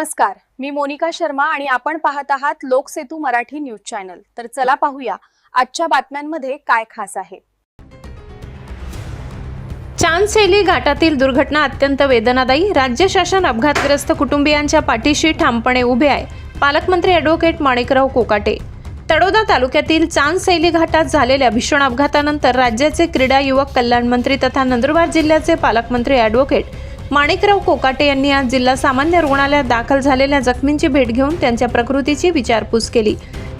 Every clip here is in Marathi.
नमस्कार मी मोनिका शर्मा आणि आपण पाहत आहात लोकसेतू मराठी न्यूज चॅनल. तर चला पाहूया आजच्या बातम्यांमध्ये काय खास आहे. चांदसेली घाटातील दुर्घटना अत्यंत वेदनादायी. राज्य शासन अपघातग्रस्त कुटुंबियांच्या पाठीशी ठामपणे उभे आहे. पालकमंत्री ॲडव्होकेट माणिकराव कोकाटे. तडोदा तालुक्यातील चांदशैली घाटात झालेल्या भीषण अपघातानंतर राज्याचे क्रीडा युवक कल्याण मंत्री तथा नंदुरबार जिल्ह्याचे पालकमंत्री ॲडव्होकेट माणिकराव कोकाटे यांनी आज जिल्हा सामान्य रुग्णालयात दाखल झालेल्या जखमींची भेट घेऊन त्यांच्या प्रकृतीची विचारपूस केली.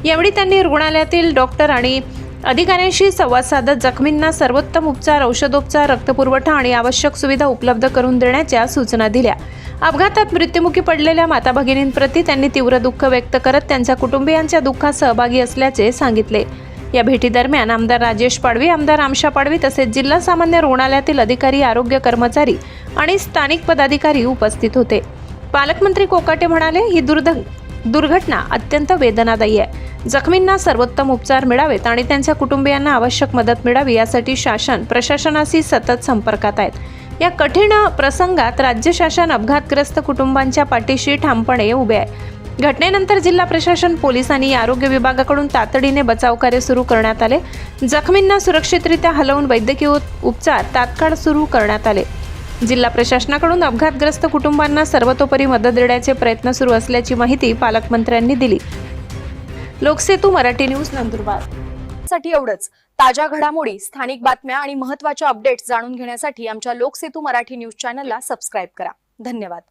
यावेळी त्यांनी रुग्णालयातील डॉक्टर आणि अधिकाऱ्यांशी संवाद साधत जखमींना सर्वोत्तम उपचार औषधोपचार रक्तपुरवठा आणि आवश्यक सुविधा उपलब्ध करून देण्याच्या सूचना दिल्या. अपघातात मृत्युमुखी पडलेल्या माता भगिनींप्रती त्यांनी तीव्र दुःख व्यक्त करत त्यांच्या कुटुंबियांच्या दुःखात सहभागी असल्याचे सांगितले. या भेटीदरम्यान आमदार राजेश पाडवी आमदार आमशा पाडवी तसेच जिल्हा सामान्य रुग्णालयातील अधिकारी आरोग्य कर्मचारी आणि स्थानिक पदाधिकारी उपस्थित होते. पालकमंत्री कोकाटे म्हणाले ही दुर्द दुर्घटना अत्यंत वेदनादायी आहे. जखमींना सर्वोत्तम उपचार मिळावेत आणि त्यांच्या कुटुंबियांना आवश्यक मदत मिळावी यासाठी शासन प्रशासनाशी सतत संपर्कात आहेत. या कठीण प्रसंगात राज्य शासन अपघातग्रस्त कुटुंबांच्या पाठीशी ठामपणे उभे आहे. घटनेनंतर जिल्हा प्रशासन पोलीस आणि आरोग्य विभागाकडून तातडीने बचाव कार्य सुरू करण्यात आले. जखमींना सुरक्षितरित्या हलवून वैद्यकीय उपचार तात्काळ सुरू करण्यात आले. जिल्हा प्रशासनाकडून अपघातग्रस्त कुटुंबांना सर्वतोपरी मदत देण्याचे प्रयत्न सुरू असल्याची माहिती पालकमंत्र्यांनी दिली. लोकसेतू मराठी न्यूज नंदुरबार. साठी एवढंच. ताज्या घडामोडी स्थानिक बातम्या आणि महत्त्वाच्या अपडेट्स जाणून घेण्यासाठी आमच्या लोकसेतू मराठी न्यूज चॅनलला सबस्क्राईब करा. धन्यवाद.